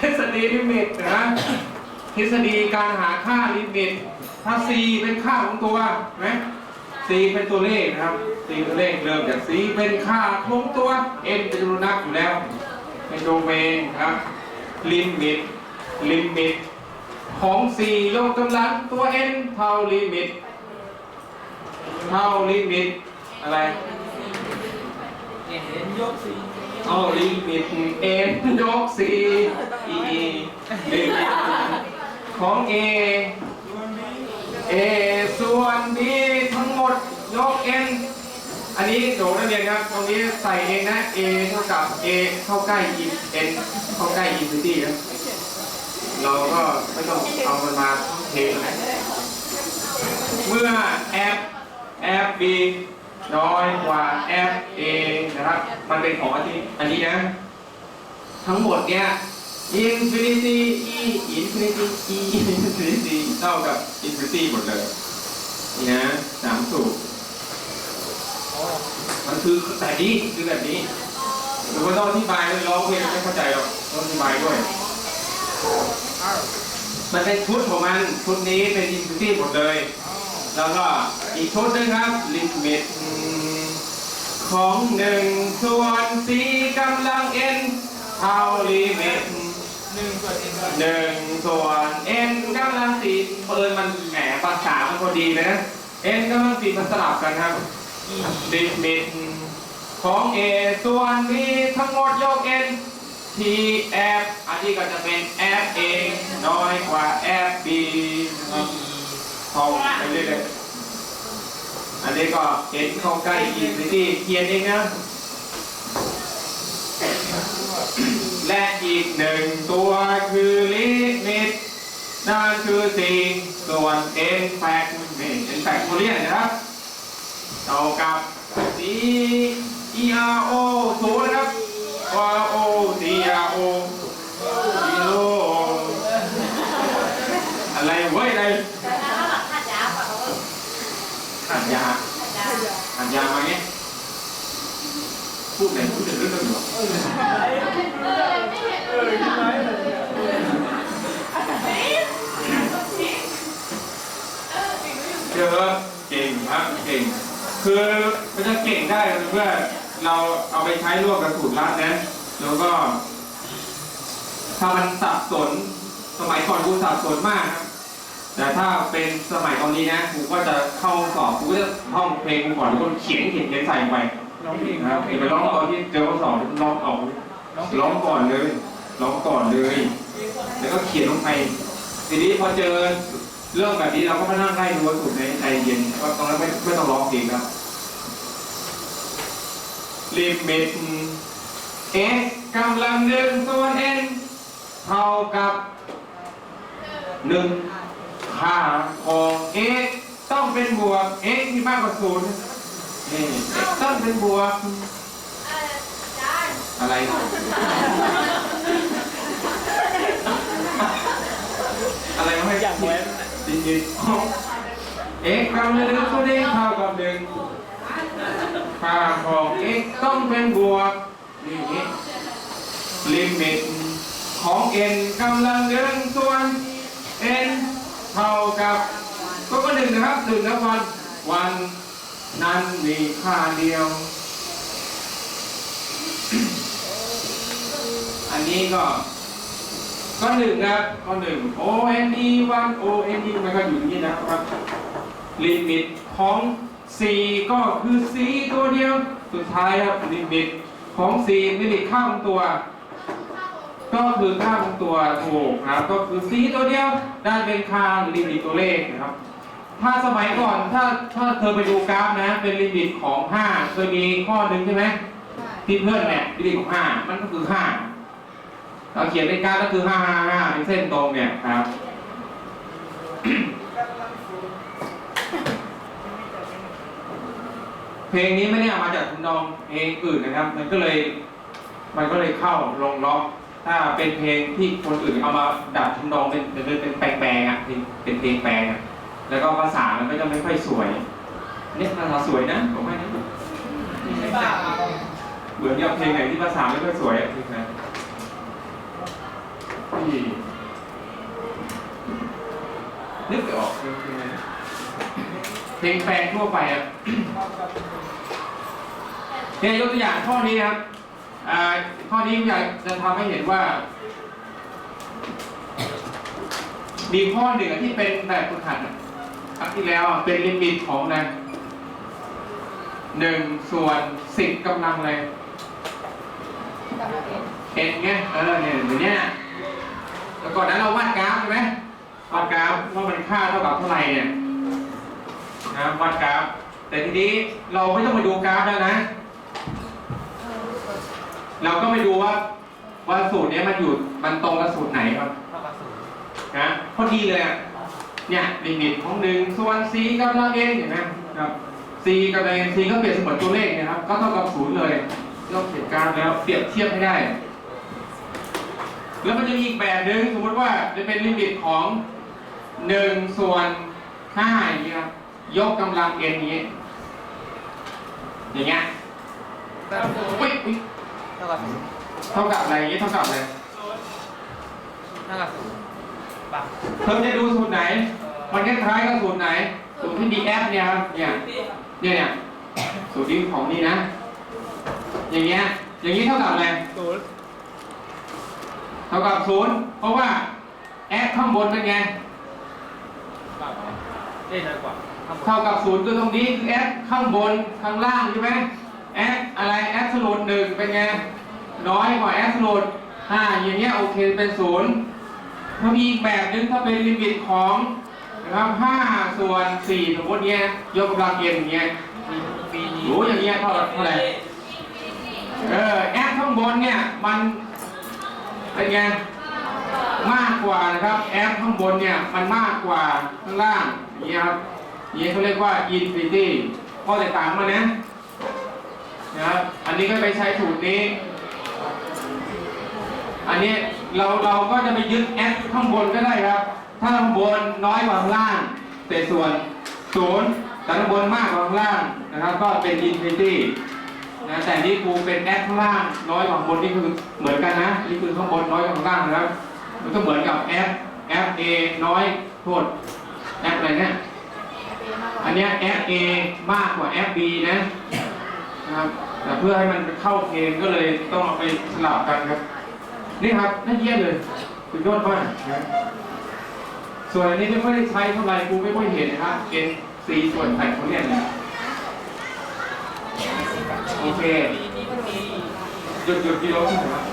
ทฤษฎีลิมิตนะทฤษฎีการหาค่าลิมิต ถ้า c เป็นค่าของตัวนไหม c เป็นตัวเลขนะครับ c เป็นตัวเลขเริ่มจาก c เป็นค่าของตัว n เป็นจำนวนนับอยู่แล้วเป็นโดเมนครับลิมิตลิมิตของ c ยกกำลังตัว n เท่าลิมิตเท่าลิมิตอะไรเห็นยกสี เท่าลิมิต n ยก c e ลิมิตของ a a ส่วน b ทั้งหมดยก n อันนี้โดนักเรียนครับ ตรงนี้ใส่เองนะ a เท่ากับ a เข้าใกล้ e n เข้าใกล้ infinity นะเราก็ไม่ต้องเอามันมาเทนะเมื่อ f f b น้อยกว่า f a นะครับ มันเป็นของอันนี้อันนี้นะ ทั้งหมดเนี่ย infinity e infinity e infinity เท่ากับ infinity หมดเลย นี่นะสามสูตรมันคือแบบนี้คือแบบนี้หรือว่าต้องอธิบายเลยร้องเพลงไม่เข้าใจหรอกต้องอธิบายด้วย มันเป็นชุดของมันชุดนี้เป็นอินฟินิตี้หมดเลย แล้วก็ อีกชุดหนึงครับลิมิตของหนึ่งส่วนสี่กำลังเอ็นเท่าลิมิตหนึ่งส่วนเอ็นหนึ่งส่วนเอ็นกำลังสี่เปิดมันแหมภาษามันพอดีเลยนะเอ็นกำลังสี่มันสลับกันครับอีลิมิตของ A ส่วน B ทั้งหมดยก n T F อันนี้ก็จะเป็น F A น้อยกว่า F B นะครับเข้าไปเรื่อยๆ อันนี้ก็เห็นเข้าใกล้อินฟินิตี้เขียนเองนะ และอีกหนึ่งตัวคือลิมิตนั่นคือสี่ส่วน n แฟกนี่ n แฟกโทเรียนนะครับเท่ากับ C E R O ศูนย์นะครับ Y O C R O ซีโร่อะไรเว้ยอะไรขาดยาขาด ยามาเงี้ยพูดไหนพูดถึงเรื่องนี้หรอเจอเก่งครับเก่ง คือมันจะเก่งได้เมื่อเราเอาไปใช้ร่วมกับสูตรลัดนะแล้วก็ถ้ามันสับสน สมัยก่อนกูสับสนมากครับ แต่ถ้าเป็นสมัยตอนนี้นะกูก็จะเข้าห้องสอบกูก็จะท่องเพลงกูก่อนแล้วก็เขียนเขียนเขียนใส่ลงไปร้องเพลงนะครับอย่าไปร้องตอนที่เจอข้อสอบร้องเอาร้องก่อนเลยร้องก่อนเลย แล้วก็เขียนลงไปทีนี้พอเจอเรื่องแบบนี้เราก็มานั่งไล่ดูวัตถุในใจเย็นก็ตรงนั้นไม่ไม่ต้องร้องเองครับลิมิต x กำลังหนึ่งส่วน n เท่ากับหนึ่ง ค่าของ x ต้องเป็นบวก x ที่มากกว่าศูนย์นี่ต้องเป็นบวกอะไรอะไรไมาให้อยากแว้นดินดินเอ็กกำลังหนึ่งส่วน x เท่ากับหนึ่งค่าของ x ต้องเป็นบวกนี่ลิมิตของ n กำลังหนึ่งส่วน เท่ากับก็ก็หนึ่งนะครับหนึ่งนะวันวันนั้นมีค่าเดียว อันนี้ก็ ก็หนึ่งนะครับก็หนึ่ง o n e วัน o n e มันก็อยู่นี้นะครับ ลิมิตของ c ก็คือ c ตัวเดียว สุดท้ายครับลิมิตของ c ลิมิตค่าของตัว ก็คือค่าของตัวถูกนะครับ ก็คือ c ตัวเดียวได้เป็นค่าลิมิตตัวเลขนะครับ ถ้าสมัยก่อนถ้าถ้าเธอไปดูกราฟนะ เป็นลิมิตของ5เคยมีข้อหนึ่งใช่ไหมที่เพื่อนเนี่ยลิมิตของ5มันก็คือ5เราเขียนในกราฟก็คือ5 5 5เป็นเส้นตรงเนี่ยครับเพลงนี้ไม่ได้เอามาจากทำนองเพลงอื่นนะครับ มันก็เลย มันก็เลยเข้าลงล็อก ถ้าเป็นเพลงที่คนอื่นเอามาดัดทำนองเป็นเป็นเป็นแปลงๆอะเป็นเป็นเพลงแปลงอะแล้วก็ภาษามันก็จะไม่ค่อยสวยเนี่ยภาษาสวยนะผมว่านะเหมือนกับเพลงไหนที่ภาษาไม่ค่อยสวยอะเพลงนั้นดีนึกออกเพลงไรนเพลงแปลงทั่วไปอะเท่ากับหนึ่งเนี่ยยกตัวอย่างข้อนี้ครับ ข้อนี้อยากจะทำให้เห็นว่า มีข้อหนึ่งอที่เป็นแบบฝึกหัดครั้งที่แล้วเป็นลิมิตของนะหนึ่งส่วนสิบกำลังเลยเอ็นไงเออเนี่ยเดี๋ยวเนี้ยแล้วก่อนนั้นเราวาดกราฟใช่ไหมวาดกราฟว่ามันค่าเท่ากับเท่าไหร่เนี่ยนะวาดกราฟแต่ทีนี้เราไม่ต้องไปดูกราฟแล้วนะ เราก็ไปดูว่าว่าสูตรเนี้ยมันอยู่มันตรงกับสูตรไหนครับเท่ากับศูนย์นะพอดีเลยอะเนี่ยลิมิตของหนึ่งส่วน c กำลัง n เห็นไหมครับ c กำลัง n c ก็เปรียบเสมือนตัวเลขเนะครับ ก็เท่ากับศูนย์เลยเราเขียนกราฟแล้วเปรียบเทียบให้ได้ แล้วมันจะมีอีกแบบหนึ่งสมมติว่าจะเป็นลิมิตของหนึ่งส่วนห้าอย่างนี้ครับยกกำลัง n อย่างนี้ อย่างเงี้ยเท่ากับศูนย์อุ๊ยอุ๊ยเท่ากับศูนย์เท่ากับอะไรอย่างนี้เท่ากับอะไรเท่ากับศูนย์ปักเพิ่มจะดูสูตรไหน มันคล้ายๆกับสูตรไหน สูตรที่มีแอปเนี่ยครับ เนี่ย เนี่ยเนี่ยสูตรนี้ของนี่นะ อย่างเงี้ย อย่างนี้เท่ากับอะไร ศูนย์เท่ากับศูนย์ เพราะว่าแอปข้างบนเป็นไงปักได้น้อยกว่าข้างบนเท่ากับศูนย์คือตรงนี้คือแอปข้างบนข้างล่างใช่ไหมแอปอะไรแอปสโลดหนึ่งเป็นไง น้อยกว่าแอปสโลดห้าอย่างเงี้ยโอเคเป็นศูนย์ถ้ามีอีกแบบนึงถ้าเป็นลิมิตของนะครับห้าส่วนสี่สมมติเนี้ยยกกำลังเย็นอย่างเงี้ยมีปีนี้โหอย่างเงี้ยเท่าเท่าไหร่เออแอปข้างบนเนี่ยมันเป็นไงมากกว่านะครับแอปข้างบนเนี่ยมันมากกว่าข้างล่างอย่างเงี้ยครับอย่างเงี้เขาเรียกว่า infinity ข้อแตกต่างมานะนะครับอันนี้ก็ไปใช้สูตรนี้ อันนี้เราเราก็จะไปยึดแอข้างบนก็ได้ครับ ถ้าข้างบนน้อยกว่าข้างล่างเศษส่วนศูนย์แต่ข้างบนมากกว่าข้างล่างนะครับ ก็เป็นอินฟินิตี้นะแต่นี่ครูเป็นแอข้างล่างน้อยกว่าข้างบนนี่คือเหมือนกันนะนี่คือข้างบนน้อยกว่าข้างล่างนะครับมันก็เหมือนกับแอปแอป A น้อยโทษแอปอะไรเนี่ยอันนี้ยแอป A มากกว่าแอป B นะนะครับแต่เพื่อให้มันเข้าเกณฑ์ก็เลยต้องเอาไปสลับกันครับ นี่ครับน่าเยี่ยมเลยคุณยอดมากนะส่วนอันนี้ไม่ค่อยได้ใช้เท่าไหร่กูไม่ค่อยเห็นนะครับเป็นสีส่วนแบ่งของเนี่ยนะโอเคหยุดหยุดกิโลเท่าไหร่ครับ